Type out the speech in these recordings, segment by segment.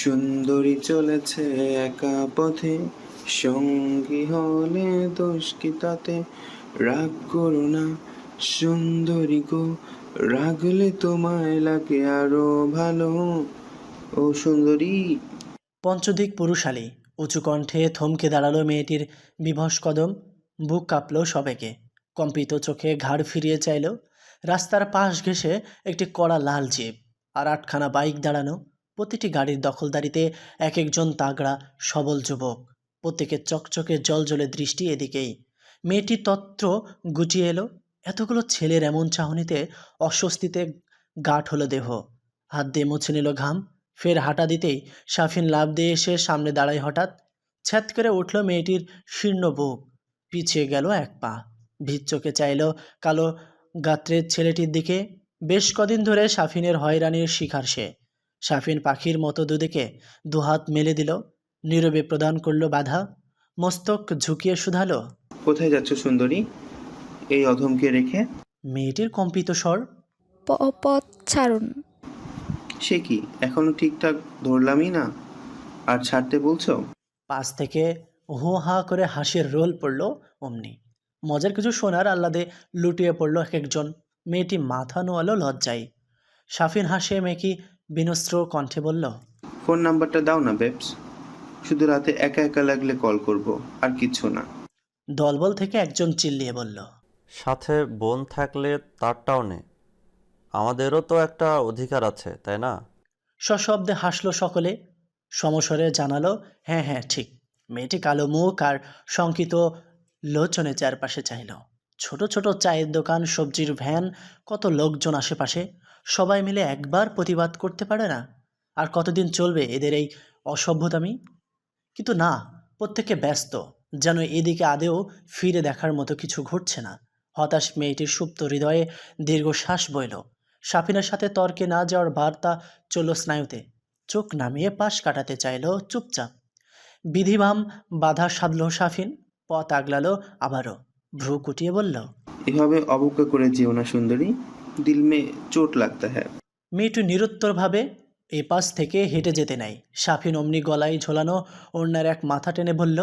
সুন্দরী চলেছে একা পথে, সঙ্গী হলে দোষ কি তাতে? রাগ করো না, সুন্দরী গো, রাগলে তোমায় লাগে আরও ভালো। ও সুন্দরী। পঞ্চদিক পুরুষালী, উঁচু কণ্ঠে থমকে দাঁড়াল মেয়েটির বিভস কদম। বুক কাঁপল সবেকে কম্পিত চোখে ঘাড় ফিরিয়ে চাইল। রাস্তার পাশ ঘেঁষে একটি কড়া লাল জিপ, আর আটখানা বাইক দাঁড়ানো। প্রতিটি গাড়ির দখলদারিতে এক একজন তাগড়া, সবল যুবক। প্রত্যেকের চকচকে জলজলে দৃষ্টি এদিকেই। মেয়েটি তত্ত্ব গুটিয়ে এলো। এতগুলো ছেলের এমন চাহনিতে অস্বস্তিতে গাঠ হলো দেহ। হাত দিয়ে মুছে নিল ঘাম। ফের হাঁটা দিতেই সাফিন লাভ দিয়ে এসে সামনে দাঁড়ায় হঠাৎ। ছ্যাত করে উঠল মেয়েটির শীর্ণ বুক। পিছিয়ে গেল এক পা। ভিত চোখে চাইল কালো গাত্রের ছেলেটির দিকে। বেশ কদিন ধরে সাফিনের হয়রানির শিকার সে। সাফিন পাখির মতো দুদিকে দুহাত মেলে দিল। নীরবে প্রদান করল বাধা। মস্তক ঝুঁকিয়ে শুধালো। কোথায় যাচ্ছ সুন্দরী? এই অধমকে রেখে? মেয়েটির কম্পিত স্বর। প- পথ ছাড়ুন। সে কি? এখনও ঠিকঠাক ধরলামই না? আর ছাড়তে বলছো? পাশ থেকে হো হা করে হাসির রোল পড়ল অমনি। মজার কিছু শোনার আহ্লাদে লুটিয়ে পড়ল এক একজন মেয়েটি মাথা নোয়ালো লজ্জায়। সাফিন হাসে মেকি বিনস্ত্র কণ্ঠে বলল ফোন নাম্বারটা দাও না বেবস। শুধু রাতে একা একা লাগলে কল করব আর কিছু না। দলবল থেকে একজন চিল্লিয়ে বলল সাথে বোন থাকলে তারটাও নে। আমাদেরও তো একটা অধিকার আছে তাই না? সশব্দে হাসলো সকলে। সমস্বরে জানালো হ্যাঁ হ্যাঁ ঠিক। মেয়েটি কালো মুখ আর শঙ্কিত লোচনে চারপাশে চাইল ছোট ছোট চায়ের দোকান সবজির ভ্যান কত লোকজন আশেপাশে। সবাই মিলে একবার প্রতিবাদ করতে পারে না। আর কতদিন চলবে এদের এই অসভ্যতামি কিন্তু না, প্রত্যেকে ব্যস্ত, যেন এদিকে আদেও ফিরে দেখার মতো কিছু ঘটছে না। হতাশ মেয়েটির সুপ্ত হৃদয়ে দীর্ঘশ্বাস বইল। সাফিনার সাথে তর্কে না যাওয়ার বার্তা চলল স্নায়ুতে। চোখ নামিয়ে পাশ কাটাতে চাইল চুপচাপ। বিধিবাম বাধা সাধল সাফিন, পথ আগলালো আবারও। ভ্রু কুটিয়ে বলল, এভাবে অবজ্ঞা করে যেও না সুন্দরী। দিল মে চোট লাগতা হ্যাঁ মেয়েটু নিরুত্তরভাবে এ পাশ থেকে হেঁটে যেতে নাই। সাফিন অমনি গলায় ঝোলানো অন্যার এক মাথা টেনে বলল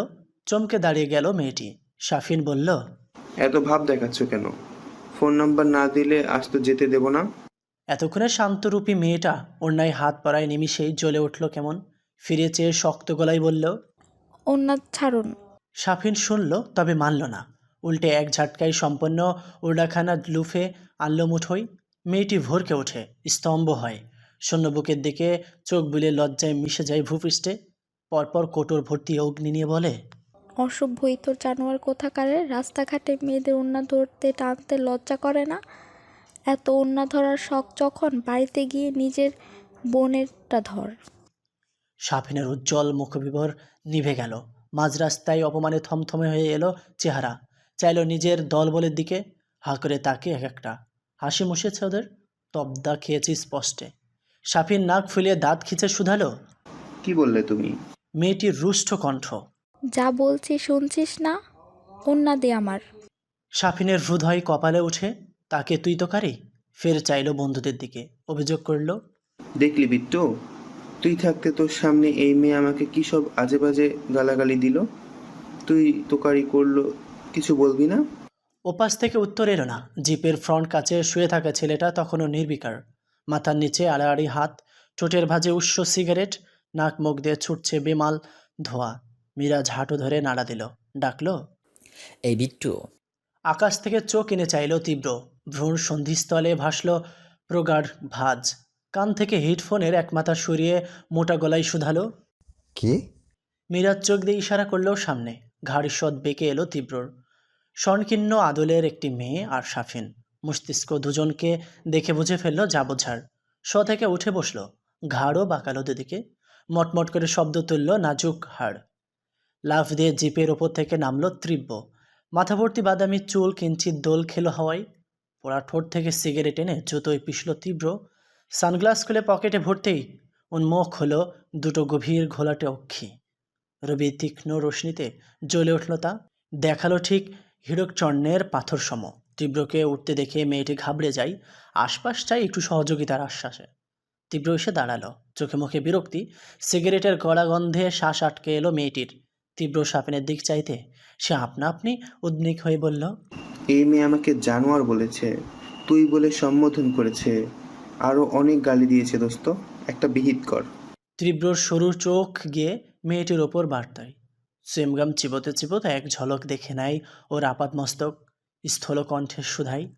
চমকে দাঁড়িয়ে গেল মেয়েটি। সাফিন বলল এত ভাব দেখাচ্ছ কেন? ফোন নাম্বার না দিলে আজ তো যেতে দেব না? এতক্ষণে শান্তরূপী মেয়েটা অন্যায় হাত পড়ায় নিমিষেই জ্বলে উঠল কেমন। ফিরে চেয়ে শক্ত গলায় বলল ওনার ছাড়ুন। সাফিন শুনল তবে মানল না। উল্টে এক ঝাটকায় সম্পন্ন ওডাখানা লুফে আনল মুঠোই মেয়েটি ভরকে ওঠে স্তম্ভ হয়। শূন্য বুকের দিকে চোখ বুলে লজ্জায় মিশে যায় ভূপৃষ্ঠে। পরপর কোটর ভর্তি অগ্নি নিয়ে বলে অসভ্য ইতর জানোয়ার কোথাকারে রাস্তাঘাটে মেয়েদের ওন্না ধরতে টানতে লজ্জা করে না? এত ওন্না ধরার শখ যখন বাড়িতে গিয়ে নিজের বোনেরটা ধর। সাফিনের উজ্জ্বল মুখবিবর নিভে গেল। মাঝ রাস্তায় অপমানে থমথমে হয়ে এলো চেহারা। চাইল নিজের দলবলের দিকে। হা করে তাকে এক একটা। হাসি মুশেছে ওদের? তবদা খেয়েছি স্পষ্টে। সাফিন নাক ফুলিয়ে দাঁত খিচে শুধালো? কি বললে তুমি? মেয়েটির রুষ্ট কণ্ঠ। যা বলছি শুনছিস না? ওন্না দে আমার। সাফিনের হৃদয় কপালে উঠে তাকে তুই তো কারি? ফের চাইলো বন্ধুদের দিকে। অভিযোগ করল দেখলি বিট্টু তুই থাকতে তোর সামনে এই মেয়ে আমাকে কি সব আজে বাজে গালাগালি দিল? তুই তোকারি করল কিছু বলবি না? ওপাশ থেকে উত্তর এলো না। জিপের ফ্রন্ট কাছে শুয়ে থাকা ছেলেটা তখনও নির্বিকার। মাথার নিচে আড়াআড়ি হাত ঠোঁটের ভাজে উষ্ণ সিগারেট নাক মুখ দিয়ে ছুটছে বেমাল ধোয়া। মিরাজ হাঁটু ধরে নাড়া দিল। ডাকলো এই বিট্টু। আকাশ থেকে চোখ এনে চাইল তীব্র। ভ্রূণ সন্ধিস্থলে ভাসল প্রগাঢ় ভাজ। কান থেকে হেডফোনের এক মাথা সরিয়ে মোটা গলায় শুধালো কি? মিরাজ চোখ দিয়ে ইশারা করলেও সামনে। ঘাড় সদ বেঁকে এলো তীব্রর। স্বর্ণকীর্ণ আদলের একটি মেয়ে আর সাফিন মস্তিষ্ক দুজনকে দেখে বুঝে ফেলল যা বোঝার শ থেকে উঠে বসল, ঘাড়ও বাঁকালো দুদিকে। মটমট করে শব্দ তুলল, নাজুক হাড়। লাফ দিয়ে জিপের ওপর থেকে নামলো তীব্র। মাথা ভর্তি বাদামি চুল কিঞ্চিত দোল খেলো হাওয়ায়। পোড়া ঠোঁট থেকে সিগারেট এনে জুতোয় পিষল তীব্র। সানগ্লাস খুলে পকেটে ভরতেই উন্মুখ হলো দুটো গভীর ঘোলাটে অক্ষী। রবি তীক্ষ্ণ রশ্মিতে জ্বলে উঠল তা। দেখাল ঠিক হিরকচন্নের পাথর সম তীব্রকে উঠতে দেখে মেয়েটি ঘাবড়ে যায় আশপাশ চাই একটু সহযোগিতার আশ্বাসে। তীব্র এসে দাঁড়াল। চোখে মুখে বিরক্তি সিগারেটের গলা গন্ধে শ্বাস আটকে এলো মেয়েটির। তীব্র সাপিনের দিক চাইতে সে আপনা আপনি উদ্বিগ্ন হয়ে বলল এই মেয়ে আমাকে জানোয়ার বলেছে তুই বলে সম্বোধন করেছে আরও অনেক গালি দিয়েছে দোস্ত একটা বিহিত কর। তীব্রর সরু চোখ গিয়ে মেয়েটির ওপর বার্তায় সুইমগাম চিবোতে চিবোতে এক ঝলক দেখে নেয় ওর আপাত মস্তক স্থল কণ্ঠের সুধাই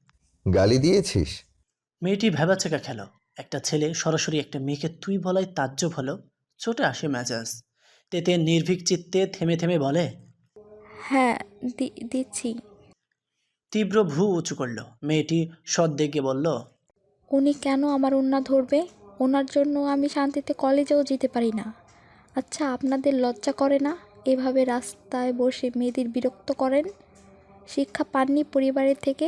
গালি দিয়েছিস? মেয়েটি ভেবাচেকা খেল। একটা ছেলে সরাসরি একটা মেয়েকে তুই বলাই তাজ্জব হলো। চোটে আসে মেজাজ। তেতে নির্ভীক চিত্তে থেমে থেমে বলে হ্যাঁ দি- দিচ্ছি। তীব্র ভ্রু উঁচু করল। মেয়েটি সদ্দেগে বলল উনি কেন আমার উন্না ধরবে? ওনার জন্য আমি শান্তিতে কলেজেও যেতে পারি না। আচ্ছা আপনাদের লজ্জা করে না? এভাবে রাস্তায় বসে মেয়েদের বিরক্ত করেন। শিক্ষা পাননি পরিবারের থেকে।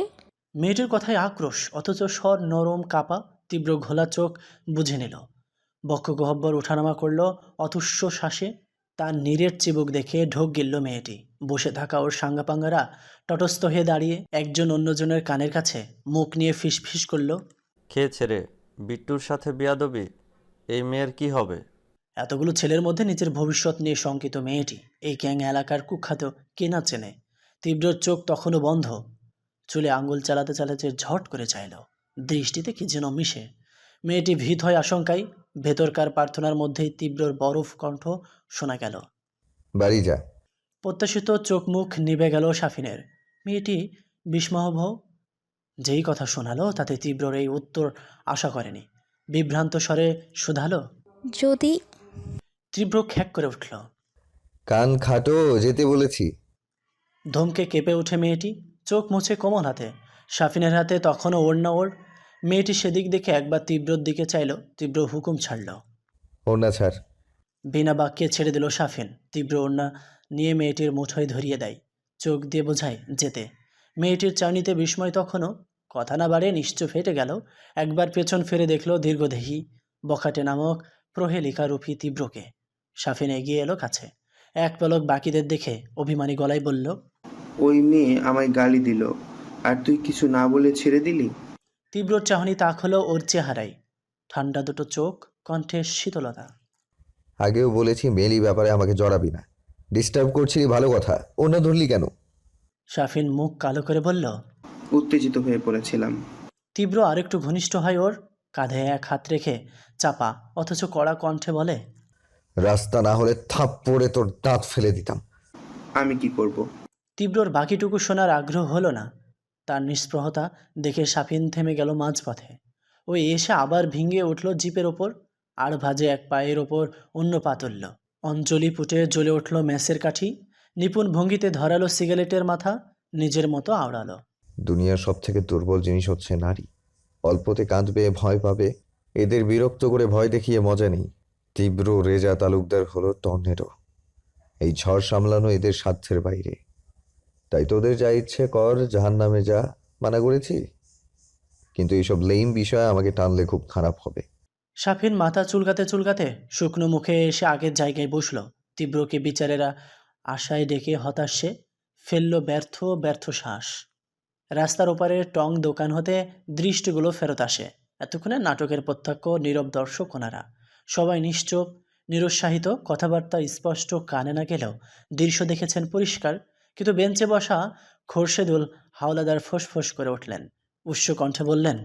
মেয়েটির কথায় আক্রোশ অথচ স্বর নরম কাপা তীব্র ঘোলা চোখ বুঝে নিল। বক্ষ গহব্বর ওঠানামা করল অতুষ্য শ্বাসে তার নীরের চিবুক দেখে ঢোক গিলল মেয়েটি। বসে থাকা ওর সাঙ্গাপাঙ্গারা তটস্থ হয়ে দাঁড়িয়ে একজন অন্যজনের কানের কাছে মুখ নিয়ে ফিসফিস করল। খেয়েছে রে বিট্টুর সাথে বিয়াদবি? এই মেয়ের কি হবে? এতগুলো ছেলের মধ্যে নিজের ভবিষ্যৎ নিয়ে শঙ্কিত মেয়েটি। এই গ্যাং এলাকার কুখ্যাত কে না চেনে। তীব্রর চোখ তখনও বন্ধ। চুলে আঙ্গুল চালাতে চালাতে ঝট করে চাইল। দৃষ্টিতে কি যেন মিশে। মেয়েটি ভীত হয় আশঙ্কায় ভেতরকার প্রার্থনার মধ্যেই তীব্রর বরফ কণ্ঠ শোনা গেল। বাড়ি যা। প্রত্যাশিত চোখ মুখ নিভে গেল সাফিনের। মেয়েটি বিস্মহভ যেই কথা শোনালো তাতে তীব্রর এই উত্তর আশা করেনি। বিভ্রান্ত স্বরে শুধালো যদি তীব্র খ্যাক করে উঠল। কান খাটো যেতে বলেছি। ধমকে কেঁপে ওঠে মেয়েটি। চোখ মুছে কোমল হাতে। সাফিনের হাতে তখনও ওড়না ওর মেয়েটি সেদিক দেখে একবার তীব্রর দিকে চাইল তীব্র হুকুম ছাড়ল। ওড়না ছাড়। বিনা বাক্যে ছেড়ে দিল সাফিন তীব্র ওড়না নিয়ে মেয়েটির মুঠোয় ধরিয়ে দেয়। চোখ দিয়ে বোঝায় যেতে। মেয়েটির চাউনিতে বিস্ময় তখনও কথা না বাড়ে নিশ্চয় ফেটে গেল। একবার পেছন ফিরে দেখল দীর্ঘদেহী বখাটে নামক প্রহেলিকা রূপী তীব্রকে। সাফিন এগিয়ে এলো কাছে। এক পলক বাকিদের দেখে অভিমানী গলায় বলল ওই মেয়ে আমায় গালি দিল। আর তুই কিছু না বলে ছেড়ে দিলি? তীব্র চাহনি তাক হলো ওর চেহারায়। ঠান্ডা দুটো চোখ কণ্ঠে শীতলতা। আগেও বলেছি মেলি ব্যাপারে আমাকে জড়াবি না। ডিস্টার্ব করছিলি ভালো কথা। অন্য ধরলি কেন? সাফিন মুখ কালো করে বলল উত্তেজিত হয়ে পড়েছিলাম। তীব্র আরেকটু ঘনিষ্ঠ হয় ওর। কাঁধে এক হাত রেখে চাপা অথচ কড়া কণ্ঠে বলে রাস্তা না হলে থাপ পড়ে তোর দাঁত ফেলে দিতাম। আমি কি করব। তীব্রর বাকিটুকু শোনার আগ্রহ হলো না। তার নিষ্প্রহতা দেখে সাফিন থেমে গেল মাঝপথে। ও এসে আবার ভিঙে উঠল জিপের ওপর আর ভাজে এক পায়ের ওপর অন্য পা তুলল। অঞ্জলি পুটে জ্বলে উঠল ম্যাসের কাঠি। নিপুণ ভঙ্গিতে ধরালো সিগারেটের মাথা নিজের মতো আওড়ালো। দুনিয়ার সব থেকে দুর্বল জিনিস হচ্ছে নারী। অল্পতে কাঁদবে ভয় পাবে। এদের বিরক্ত করে ভয় দেখিয়ে মজা নেই। তীব্র রেজা তালুকদার হলো টর্নেডো। এই ঝড় সামলানো এদের সাধ্যের বাইরে। তাই তোদের যা ইচ্ছে কর জাহান নামে যা, মানা করেছি। কিন্তু এইসব লেইম বিষয় আমাকে টানলে খুব খারাপ হবে। সাফিন মাথা চুলকাতে চুলকাতে শুকনো মুখে এসে আগের জায়গায় বসল। তীব্রকে বিচারেরা আশায় ডেকে হতাশে ফেলল ব্যর্থ ব্যর্থ শ্বাস। রাস্তার ওপারে টং দোকান হতে দৃষ্টিগুলো ফেরত আসে। এতক্ষণে নাটকের প্রত্যক্ষ, নীরব দর্শক ওনারা। সবাই নিশ্চোপ নিরুৎসাহিত কথাবার্তা স্পষ্ট কানে না গেলেও দৃশ্য দেখেছেন পরিষ্কার। কিন্তু বেঞ্চে বসা খোরশেদুল হাওলাদার ফোঁস করে উঠলেন। উচ্চ কণ্ঠে বললেন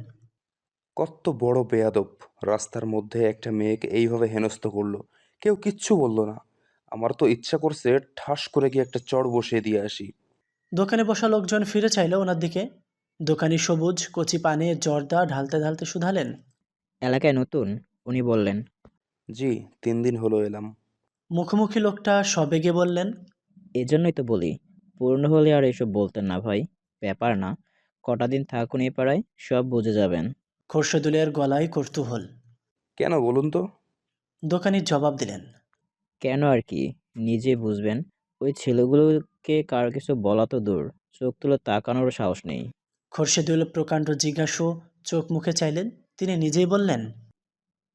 কত বড় বেয়াদব। রাস্তার মধ্যে একটা মেয়েকে এইভাবে হেনস্থ করল। কেউ কিচ্ছু বলল না। আমার তো ইচ্ছা করছে ঠাস করে গিয়ে একটা চড় বসিয়ে দিয়ে আসি। দোকানে বসা লোকজন ফিরে চাইল ওনার দিকে। দোকানি সবুজ কচি পানে জর্দা ঢালতে ঢালতে শুধালেন। এলাকায় নতুন উনি বললেন জি তিন দিন হলো এলাম। মুখোমুখি লোকটা সবেগে বললেন এজন্যই তো বলি পুরনো হলে আর এসব বলতেন না ভাই ব্যাপার না। কটা দিন থাকুন এই পাড়ায় সব বুঝে যাবেন। খোরশেদুলের গলায় কৌতূহল কেন বলুন তো? দোকানি জবাব দিলেন কেন আর কি নিজে বুঝবেন ওই ছেলেগুলোকে কার কিছু বলা তো দূর চোখ তুলে তাকানোর সাহস নেই। খোরশেদুল প্রকাণ্ড জিজ্ঞাসু চোখ মুখে চাইলেন তিনি নিজেই বললেন?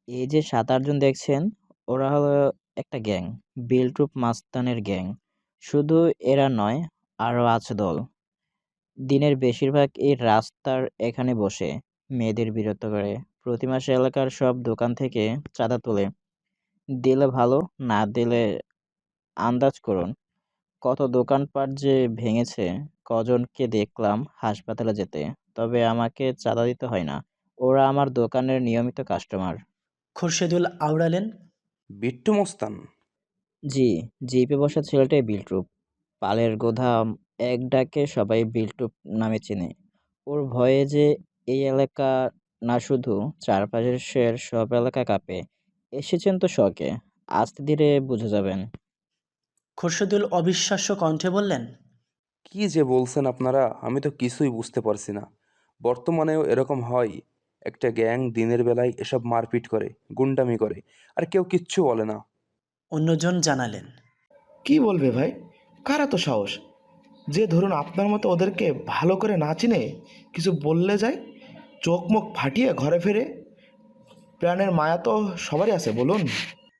এই যে সাত আটজন দেখছেন, ওরা হলো একটা গ্যাং, বিলটুপ মাস্তানের গ্যাং। শুধু এরা নয় আরও আছে দল। দিনের বেশিরভাগ এই রাস্তার এখানে বসে, মেয়েদের বিরক্ত করে। প্রতি মাসে এলাকার সব দোকান থেকে চাঁদা তোলে। দিলে ভালো, না দিলে আন্দাজ করুন। কত দোকানপাট যে ভেঙেছে, কজনকে দেখলাম হাসপাতালে যেতে। তবে আমাকে চাঁদা দিতে হয় না। ওরা আমার দোকানের নিয়মিত কাস্টমার। খুরশেদুল আওড়ালেন। বিট্টু মস্তান। জি জিপে বসা ছেলেটাই বিল্টুপ। পালের গোধাম এক ডাকে সবাই বিল্টুপ নামে চেনে। ওর ভয়ে যে এই এলাকা না শুধু চারপাশের সব এলাকা কাঁপে। এসেছেন তো শখে আস্তে ধীরে বুঝে যাবেন। খুরশেদুল অবিশ্বাস্য কণ্ঠে বললেন কি যে বলছেন আপনারা আমি তো কিছুই বুঝতে পারছি না। বর্তমানেও এরকম হয় একটা গ্যাং দিনের বেলায় এসব মারপিট করে গুন্ডামি করে আর কেউ কিচ্ছু বলে না। অন্যজন জানালেন। কি বলবে ভাই? কারা তো সাহস? যে ধরুন আপনার মতো ওদেরকে ভালো করে না চিনে কিছু বললে যায় চোখ মুখ ফাটিয়ে ঘরে ফেরে প্রাণের মায়া তো সবারই আছে বলুন।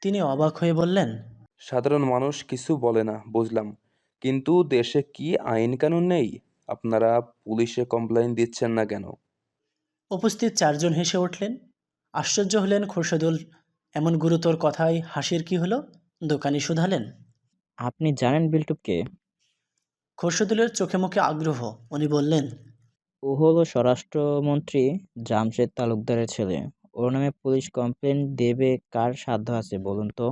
তিনি অবাক হয়ে বললেন সাধারণ মানুষ কিছু বলে না বুঝলাম। কিন্তু দেশে কি আইন কানুন নেই? আপনারা পুলিশে কমপ্লেইন দিচ্ছেন না কেন? উপস্থিত চারজন হেসে উঠলেন। আশ্চর্য হলেন খুরশেদুল এমন গুরুতর কথায় হাসির কি হলো? দোকানি শুধালেন। আপনি জানেন বিল্টুপকে খুরশেদুলের চোখে মুখে আগ্রহ উনি বললেন ও হলো স্বরাষ্ট্রমন্ত্রী জামশেদ তালুকদারের ছেলে। ওর নামে পুলিশ কমপ্লেন দেবে কার সাধ্য আছে বলুন তো?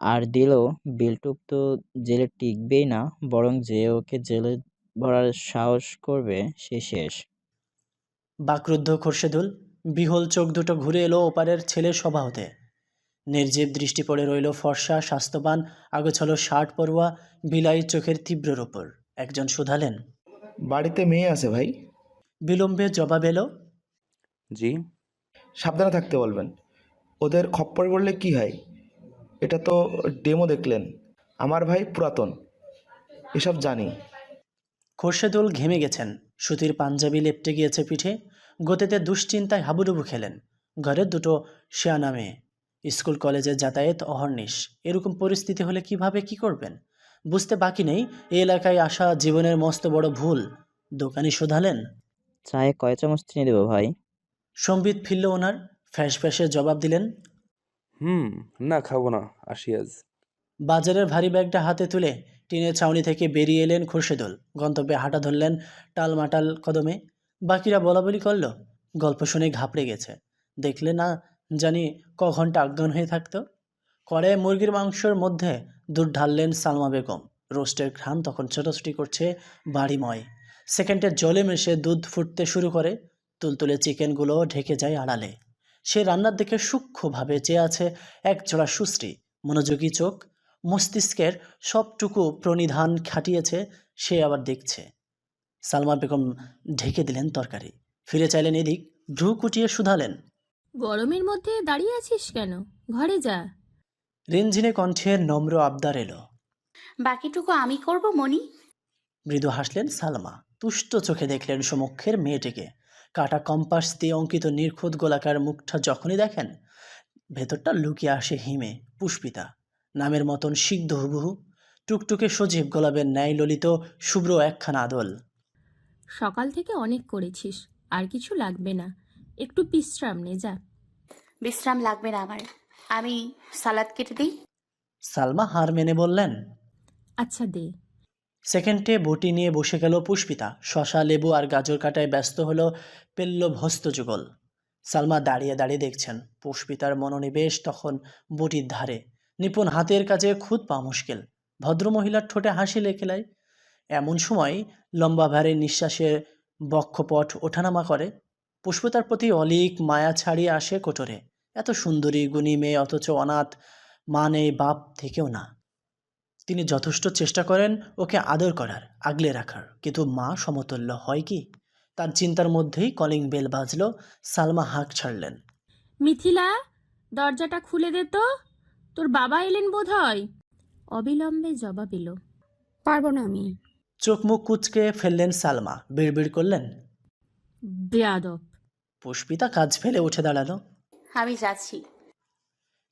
আর দিলেও বিল্টুপ তো জেলে টিকবেই না বরং যে ওকে জেলে ভরার সাহস করবে সে শেষ। বাকরুদ্ধ খোরশেদুল বিহল চোখ দুটো ঘুরে এলো ওপারের ছেলের সভা হতে। নির্জীব দৃষ্টি পড়ে রইল ফর্সা স্বাস্থ্যবান আগোছালো শার্ট পরোয়া বিলাই চোখের তীব্রর ওপর একজন শুধালেন বাড়িতে মেয়ে আছে ভাই? বিলম্বে জবাব এলো জি। সাবধানে থাকতে বলবেন। ওদের খপ্পরে পড়লে কি হয়? এটা তো ডেমো দেখলেন। আমার ভাই পুরাতন এসব জানি। খোরশেদুল ঘেমে গেছেন। সুতির পাঞ্জাবি লেপটে গিয়েছে পিঠে। গতিতে দুশ্চিন্তায় হাবুডুবু খেলেন। ঘরের দুটো শেয়ানা মেয়ে। স্কুল কলেজে যাতায়াত অহর্নিশ। এরকম পরিস্থিতি হলে কীভাবে কি করবেন? বুঝতে বাকি নেই। এই এলাকায় আসা জীবনের মস্ত বড় ভুল। দোকানি শোধালেন। চায়ে কয় চামচ চিনি দেবো ভাই? সম্বিত ফিরল ওনার। ফ্যাস ফ্যাসে জবাব দিলেন। হুম না খাব না। আসি আজ। বাজারের ভারী ব্যাগটা হাতে তুলে টিনের ছাউনি থেকে বেরিয়ে এলেন খুরশেদুল। গন্তব্যে হাঁটা ধরলেন টালমাটাল কদমে। বাকিরা বলাবলি করল, গল্প শুনে ঘাবড়ে গেছে। দেখলে না জানি ক ঘণ্টা অজ্ঞান হয়ে থাকতো? কড়াইয়ে মুরগির মাংসর মধ্যে দুধ ঢাললেন সালমা বেগম। রোস্টের ঘ্রাণ তখন ছোটাছুটি করছে বাড়িময়। সেকেন্ডে জলে মেশে দুধ ফুটতে শুরু করে, তুলতুলে চিকেনগুলো ঢেকে যায় আড়ালে। সে রান্নার দিকে সূক্ষ্মভাবে চেয়ে আছে এক জোড়া সুশ্রী, মনোযোগী চোখ মস্তিষ্কের সবটুকু প্রণিধান খাটিয়েছে সে আবার দেখছে। সালমা বেগম ঢেকে দিলেন তরকারি। ফিরে চাইলেন এদিক ভ্রু কুটিয়ে শুধালেন। গরমের মধ্যে দাঁড়িয়ে আছিস কেন? ঘরে যা। রিনঝিনে কণ্ঠে নম্র আবদার এলো। বাকিটুকু আমি করব মনি মৃদু হাসলেন সালমা। তুষ্ট চোখে দেখলেন সমক্ষের মেয়েটিকে। কাটা কম্পাস দিয়ে অঙ্কিত নির্খুঁত গোলাকার মুখটা যখনই দেখেন ভেতরটা লুকিয়ে আসে হিমে পুষ্পিতা। নামের মতন সিদ্ধ হুবহু টুকটুকে সজীব গোলাপের ন্যায় ললিত শুভ্র একখানা আদল। সকাল থেকে অনেক করেছিস আর কিছু লাগবে না। একটু বিশ্রাম নে যা। বিশ্রাম লাগবে না আমার। আমি সালাদ কেটে দিই। সালমা হার মেনে বললেন আচ্ছা দে। সেকেন্ডে বটি নিয়ে বসে গেল পুষ্পিতা। শশা লেবু আর গাজর কাটায় ব্যস্ত হলো পেল্লব হস্তযুগল সালমা দাঁড়িয়ে দাঁড়িয়ে দেখছেন। পুষ্পিতার মনোনিবেশ তখন বটির ধারে। নিপুণ হাতের কাজে খুদ পা মুশকিল। ভদ্রমহিলার ঠোঁটে হাসি লেখেলায় এমন সময় লম্বা ভারে নিঃশ্বাসে বক্ষপট ওঠানামা করে। পুষ্পিতার প্রতি অলিক মায়া ছাড়িয়ে আসে কোটরে। এত সুন্দরী গুণী মেয়ে অথচ অনাথ মা নেই বাপ থেকেও না। তিনি যথেষ্ট চেষ্টা করেন ওকে আদর করার, আগলে রাখার। কিন্তু মা সমতুল্য হয় কি? তার চিন্তার মধ্যেই কলিং বেল বাজল, সালমা হাঁক ছাড়লেন। মিথিলা, দরজাটা খুলে দে তো। তোর বাবা এলেন বোধ হয় অবিলম্বে জবাব এলো। পারব না আমি। চোখ মুখ কুচকে ফেললেন সালমা। বিড়বিড় করলেন। বেয়াদব। পুষ্পিতা কাজ ফেলে উঠে দাঁড়াল। আমি যাচ্ছি।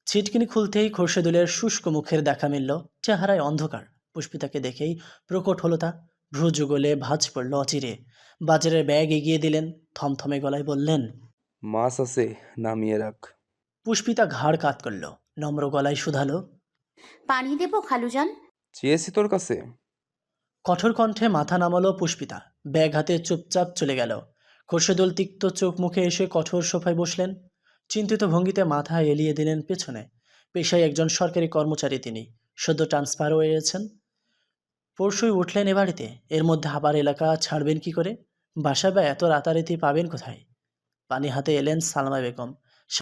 ছিটকিনি খুলতেই খোরশেদুলের শুষ্ক মুখের দেখা মিলল। চেহারায় অন্ধকার। পুষ্পিতাকে দেখেই প্রকট হলো তা। ভ্রু যুগলে ভাঁজ পড়ল অচিরে। বাজারের ব্যাগ এগিয়ে দিলেন। থমথমে গলায় বললেন মাছ আছে নামিয়ে রাখ। পুষ্পিতা ঘাড় কাত করল। নম্র গলায় শুধালো। পানি দেবো খালুজান? চেয়েছি তোর কাছে। কঠোর কণ্ঠে মাথা নামালো পুষ্পিতা। ব্যাগ হাতে চুপচাপ চলে গেল। খোরশেদুল তিক্ত চোখ মুখে এসে কঠোর সোফায় বসলেন। চিন্তিত ভঙ্গিতে মাথা এলিয়ে দিলেন পেছনে। পেশায় একজন সরকারি কর্মচারী তিনি। সদ্য ট্রান্সফার হয়েছেন পরশুই উঠলেন এ বাড়িতে। এর মধ্যে আবার এলাকা ছাড়বেন কি করে? বাসা বা এত রাতারাতি পাবেন কোথায়? পানি হাতে এলেন সালমা বেগম।